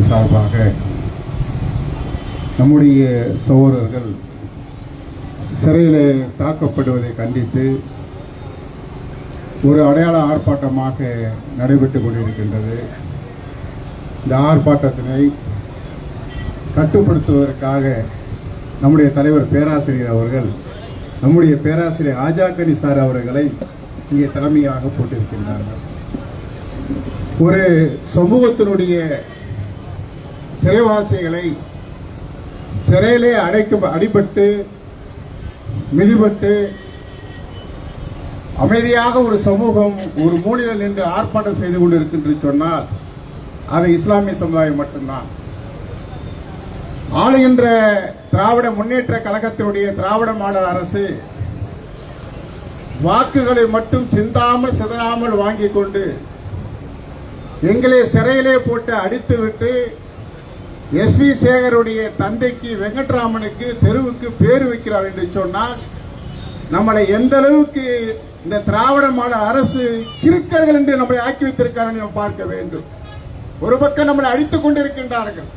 இயக்கத்தின் சார்பாக நம்முடைய சகோதரர்கள் சிறையில் தாக்கப்படுவதை கண்டித்து ஒரு அடையாள ஆர்ப்பாட்டமாக நடைபெற்று கொண்டிருக்கின்றது. இந்த ஆர்ப்பாட்டத்தினை கட்டுப்படுத்துவதற்காக நம்முடைய தலைவர் பேராசிரியர் அவர்கள் நம்முடைய பேராசிரியர் ஆஜாக்கனி சார் அவர்களை இங்கே தலைமையாக போட்டிருக்கின்றார்கள். ஒரு சமூகத்தினுடைய சிறைவாசிகளை சிறையிலே அடைக்க அடிபட்டு மிதிபட்டு அமைதியாக ஒரு சமூகம் ஒரு மூலையில் நின்று ஆர்ப்பாட்டம் செய்து கொண்டு இருக்கின்ற சொன்னால் அது இஸ்லாமிய சமுதாயம் மட்டும்தான். ஆளுகின்ற திராவிட முன்னேற்ற கழகத்தினுடைய திராவிட மாடல் அரசு வாக்குகளை மட்டும் சிந்தாமல் சிதறாமல் வாங்கிக் கொண்டு எங்களை சிறையிலே போட்டு அடித்துவிட்டு எஸ் வி சேகருடைய தந்தைக்கு வெங்கட்ராமனுக்கு தெருவுக்கு பேர் வைக்கிறார் என்று சொன்னால் நம்மளை எந்த அளவுக்கு இந்த திராவிட மாடல் அரசு கிறுக்கர்கள் என்று நம்மளை ஆக்கி வைத்திருக்கிறார்கள் நாம் பார்க்க வேண்டும். ஒரு பக்கம் நம்மளை அழித்துக் கொண்டிருக்கின்றார்கள்.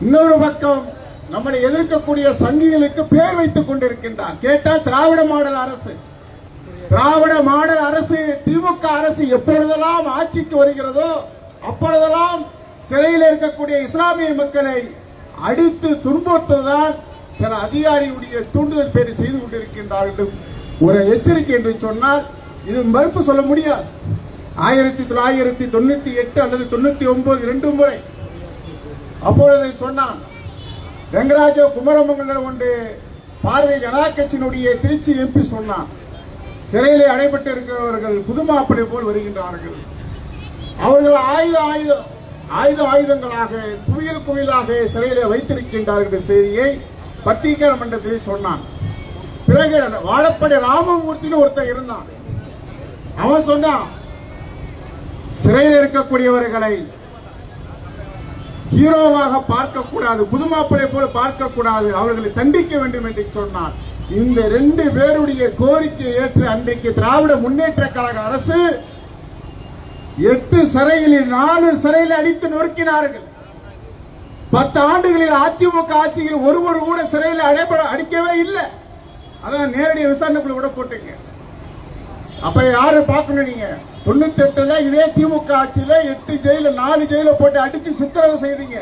இன்னொரு பக்கம் நம்மளை எதிர்க்கக்கூடிய சங்கிகளுக்கு பேர் வைத்துக் கொண்டிருக்கின்றார். கேட்டால் திராவிட மாடல் அரசு. திராவிட மாடல் அரசு திமுக அரசு எப்பொழுதெல்லாம் ஆட்சிக்கு வருகிறதோ அப்பொழுதெல்லாம் சிறையில் இருக்கக்கூடிய இஸ்லாமிய மக்களை அடித்து துன்புறுத்ததான் சில அதிகாரியுடைய தூண்டுதல் பேரை செய்து கொண்டிருக்கின்றார்கள். ஒரு எச்சரிக்கை என்று சொன்னால் இது மறுப்பு சொல்ல முடியாது. ஆயிரத்தி தொள்ளாயிரத்தி தொண்ணூத்தி எட்டு அல்லது தொண்ணூத்தி ஒன்பது இரண்டு முறை. அப்பொழுது சொன்னான் ரங்கராஜ குமரமங்கலம் ஒன்று பாரதிய ஜனதா கட்சியினுடைய திருச்சி எம்பி சொன்னான். சிறையிலே அடைபட்டு இருக்கிறவர்கள் புதுமாப்படை போல் வருகின்றார்கள். அவர்கள் ஆயுதம் ஆயுதம் ஆயுத ஆயுதங்களாக குவியல் குவியலாக சிறையிலே வைத்திருக்கின்றார்கள் என்ற செய்தியை பத்திரிகை மன்றத்தில் சொன்னான். பிறகு வாழப்படி ராமமூர்த்தின்னு ஒருத்தன் இருந்தான். அவன் சொன்னான் சிறையில் இருக்கக்கூடியவர்களை ஹீரோவாக பார்க்கக்கூடாது புதுமாப்பிளை போல பார்க்கக்கூடாது அவர்களை தண்டிக்க வேண்டும் என்று சொன்னார் இந்த ரெண்டு பேருடைய கோரிக்கை ஏற்று அன்றைக்கு திராவிட முன்னேற்ற கழக அரசு எட்டு சிறைகளில் நாலு சிறையில் அடித்து நொறுக்கினார்கள். பத்து ஆண்டுகளில் அதிமுக ஆட்சியில் ஒருவர் கூட சிறையில் அடைபட அடிக்கவே இல்லை. அதான் நேரடி விசாரணைக்குள்ள விட போட்டீங்க. அப்ப யாரு பார்க்கணும் நீங்க? தொண்ணூத்தி எட்டுல இதே திமுக ஆட்சியில எட்டு ஜெயில நாலு ஜெயில போட்டு அடிச்சு சித்திரவதை செய்தீங்க.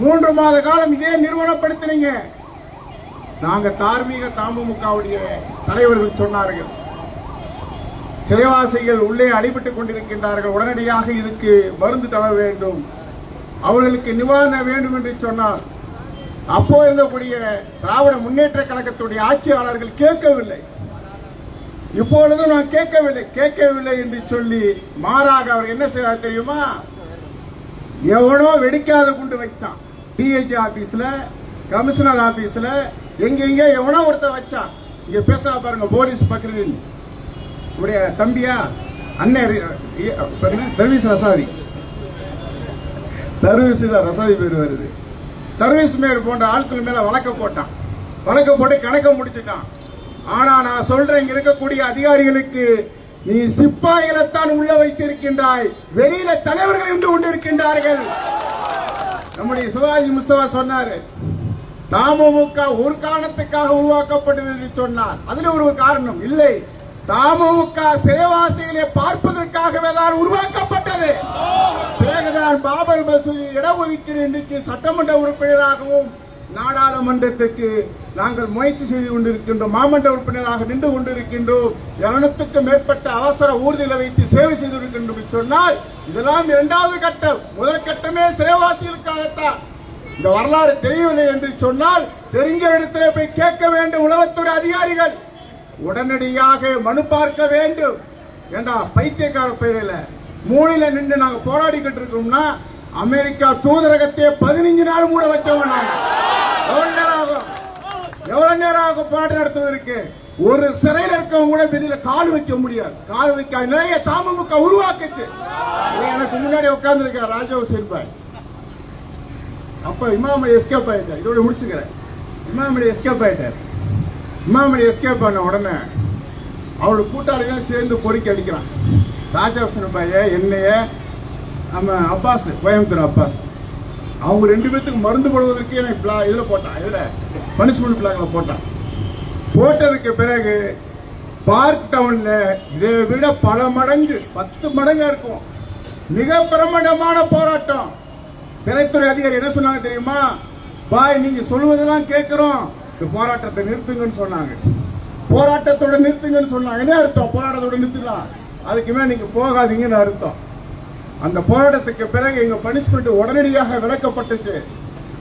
மூன்று மாத காலம் இதே நிறுவனப்படுத்தினீங்க. நாங்க தார்மீக தாமுகவுடைய தலைவர்கள் சொன்னார்கள். சிறைவாசிகள் உள்ளே அடிபட்டுக் கொண்டிருக்கின்றார்கள். உடனடியாக இதுக்கு மருந்து தர வேண்டும். அவர்களுக்கு நிவாரணம் வேண்டும் என்று சொன்னார். அப்போ இருந்தக்கூடிய திராவிட முன்னேற்ற கழகத்துடைய ஆட்சியாளர்கள் கேட்கவில்லை. இப்பொழுது நான் கேட்கவில்லை. கேட்கவில்லை என்று சொல்லி மாறாக அவர் என்ன செய்வார் தெரியுமா? எவனோ வெடிக்காத குண்டு வைத்தான். டிஹெச் ஆபீஸ்ல கமிஷனர் ஆபீஸ்ல எங்க எங்க எவனோ ஒருத்தன் வச்சான். இங்க பேசுறா பாருங்க போலீஸ் பக்ரீன் உடைய தம்பியா அண்ணன் தர்வீஸ் ரசாதி. தர்வீஸ் தான் ரசாதி பேர் வருது. தர்வீஸ் மேல் போன்ற ஆட்கள் மேல வழக்க போட்டான். வழக்க போட்டு கணக்க முடிச்சுட்டான். ஆனா நான் சொல்றேன் இங்க இருக்கக்கூடிய அதிகாரிகளுக்கு நீ சிப்பாய்களைத்தான் உள்ள வைத்திருக்கின்றாய். வெளியில தலைவர்கள் இருந்து கொண்டிருக்கின்றார்கள். நம்முடைய சிவாஜி முஸ்தபா சொன்னாரு தாமமுக ஒரு காரணத்துக்காக உருவாக்கப்பட்டது என்று சொன்னார். அதுல ஒரு காரணம் இல்லை. தமுக சிறைவாசிகளை பார்ப்பதற்காகவே தான் உருவாக்கப்பட்டது. பிறகுதான் பாபர் மசூதி இடஒதுக்கீடு இன்றைக்கு சட்டமன்ற உறுப்பினராகவும் நாடாளுமன்றத்துக்கு நாங்கள் முயற்சி செய்து கொண்டிருக்கின்றோம். மாமன்ற உறுப்பினராக நின்று கொண்டிருக்கின்றோம். இரநூத்துக்கும் மேற்பட்ட அவசர ஊர்திகளை வைத்து சேவை செய்து கொண்டிருக்கின்றோம் சொன்னால் இதெல்லாம் இரண்டாவது கட்டம். முதல் கட்டமே சிறைவாசிகளுக்காகத்தான் இந்த வரலாறு தெரியவில்லை என்று சொன்னால் தெரிஞ்ச இடத்திலே போய் கேட்க வேண்டும் உளவுத்துறை அதிகாரிகள். உடனடியாக மனு பார்க்க வேண்டும். ஏண்டா பைத்தியக்கார பெயரில மூலையில நின்று நாங்க போராடிக்கிட்டு இருக்கோம்னா அமெரிக்கா தூதரகத்தை பதினஞ்சு நாள் மூட வச்சவன் எவ்வளவு நேரம் ஆகும்? எவ்வளவு நேரம் ஆகும் போராட்டம் நடத்துவதற்கு? ஒரு சிறையில் இருக்கவங்க கூட வெளியில கால் வைக்க முடியாது. கால் வைக்க நிறைய தாமமுக உருவாக்குச்சு. எனக்கு முன்னாடி உட்கார்ந்து இருக்க ராஜா ஹுசேன் அப்ப இமாமடி எஸ்கேப் ஆயிட்டார். இதோட முடிச்சுக்கிறேன். இமாமடி எஸ்கேப் ஆயிட்டார். இமாமடி எஸ்கேப் பண்ண உடனே அவரோட கூட்டாளிகள் சேர்ந்து பொறுக்கி அடிக்கிறான். ராஜா பைய என்னைய நம்ம அப்பாஸ் கோயம்புத்தூர் அப்பாஸ். அவங்க ரெண்டு பேத்துக்கு மருந்து போடுவதற்கு எனக்கு பிளா போட்டான் இதில் பனிஷ்மெண்ட் பிளாக்ல போட்டான். போட்டதுக்கு பிறகு பார்க் டவுன்ல இதை விட பல மடங்கு பத்து மடங்கா இருக்கும். மிக பிரமாண்டமான போராட்டம். சிறைத்துறை அதிகாரி என்ன சொன்னாங்க தெரியுமா? பாய் நீங்க சொல்லுவதெல்லாம் கேட்கிறோம். இந்த போராட்டத்தை நிறுத்துங்கன்னு சொன்னாங்க. போராட்டத்தோட நிறுத்துங்கன்னு சொன்னாங்க. என்ன அர்த்தம்? போராட்டத்தோட நிறுத்தலாம் அதுக்கு மேல நீங்க போகாதீங்கன்னு அர்த்தம். அந்த போராட்டத்துக்கு பிறகு எங்க பனிஷ்மெண்ட் உடனடியாக விளக்கப்பட்டுச்சு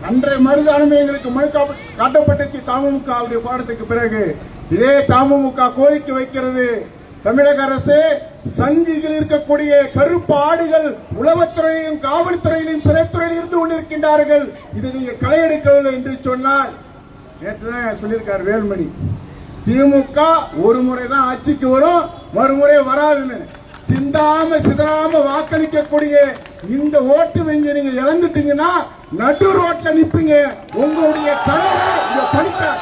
அன்றைய மறுதானமே எங்களுக்கு மனு காட்டப்பட்டுச்சு காட்டப்பட்டுச்சு அவருடைய போராட்டத்துக்கு பிறகு. இதே தாமமுக கோரிக்கை வைக்கிறது. தமிழக அரசு சங்கிகள் இருக்கக்கூடிய கருப்பு ஆடுகள் உளவுத்துறையிலும் காவல்துறையிலும் சிறைத்துறையில் இருந்து கொண்டிருக்கின்றார்கள். இதை நீங்க களையெடுக்கவில்லை என்று சொன்னால் நேற்று தான் சொல்லியிருக்கார் வேல்மணி. திமுக ஒரு முறை தான் ஆட்சிக்கு வரும் மறுமுறை வராதுன்னு. சிந்தாம சிதறாம வாக்களிக்கக்கூடிய இந்த ஓட்டு வங்கி நீங்க இழந்துட்டீங்கன்னா நடு ரோட்ல நிப்பீங்க. உங்களுடைய தலைவர் இங்க படித்தார்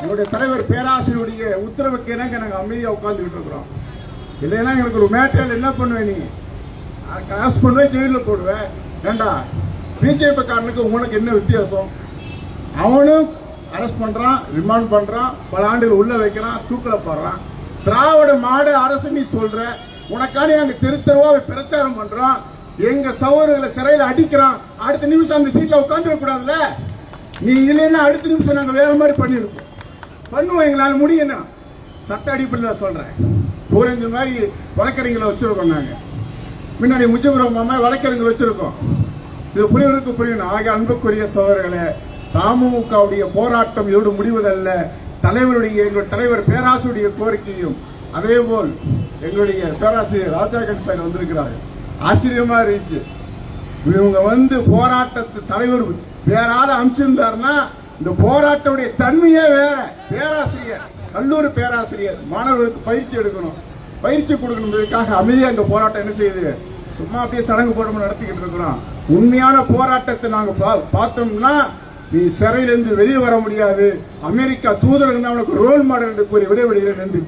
எங்களுடைய தலைவர் பேராசிரியருடைய உத்தரவுக்கு இணங்க நாங்க அமைதியா உட்கார்ந்துகிட்டு இருக்கிறோம்? இல்லைன்னா எங்களுக்கு ஒரு மேட்டர் என்ன பண்ணுவேன் நீ காசு பண்ணுவேன் ஜெயிலில் போடுவேன். ஏண்டா? பிஜேபி காரனுக்கு உங்களுக்கு என்ன வித்தியாசம்? அவனும் அரெஸ்ட் பண்றான் ரிமாண்ட் பண்றான் பல ஆண்டுகள் உள்ள வைக்கிறான் தூக்கில் போடுறான். திராவிட மாடு அரசு நீ சொல்ற உனக்காண்டி அங்க தெரு தெருவாக பிரச்சாரம் பண்றான். எங்க சகோதரர்களை சிறையில் அடிக்கிறான். அடுத்த நிமிஷம் அந்த சீட்ல உட்காந்துட கூடாதுல்ல? நீ இல்லைன்னா அடுத்த நிமிஷம் நாங்க வேற மாதிரி பண்ணியிருக்கோம் பண்ணுவோம் எங்களால் முடியும் சட்ட அடிப்படையில் சொல்றேன். புரிஞ்ச மாதிரி வழக்கறிஞர்களை வச்சிருக்கோம் நாங்க. முன்னாடி முஜிபுரம் மாமா வழக்கறிஞர் வச்சிருக்கோம். இது புரியவருக்கு புரியணும் ஆக அன்புக்குரிய சோதரர்களே தமுகவுடைய போராட்டம் இதோடு முடிவதல்ல. தலைவருடைய எங்கள் தலைவர் பேராசிரியருடைய கோரிக்கையும் அதே போல் எங்களுடைய பேராசிரியர் ராஜா கன்சாய் வந்திருக்கிறார்கள் ஆச்சரியமா இருந்துச்சு. இவங்க வந்து போராட்டத்து தலைவர் வேற ஆள் அமைச்சிருந்தாருன்னா இந்த போராட்டமுடைய தன்மையே வேற. பேராசிரியர் கல்லூரி பேராசிரியர் மாணவர்களுக்கு பயிற்சி எடுக்கணும். பயிற்சி கொடுக்கணுன்றதுக்காக அமைதியா இந்த போராட்டம் என்ன செய்யுது? சும்மா அப்படியே சடங்கு போடாம நடத்திக்கிட்டு இருக்கிறோம். உண்மையான போராட்டத்தை நாங்க பா- பார்த்தோம்னா நீ சிறையிலிருந்து வெளியே வர முடியாது. அமெரிக்கா தூதரகம் தான் உனக்கு ரோல் மாடல் என்று கூறி விடைபெறுகிறேன். நன்றி.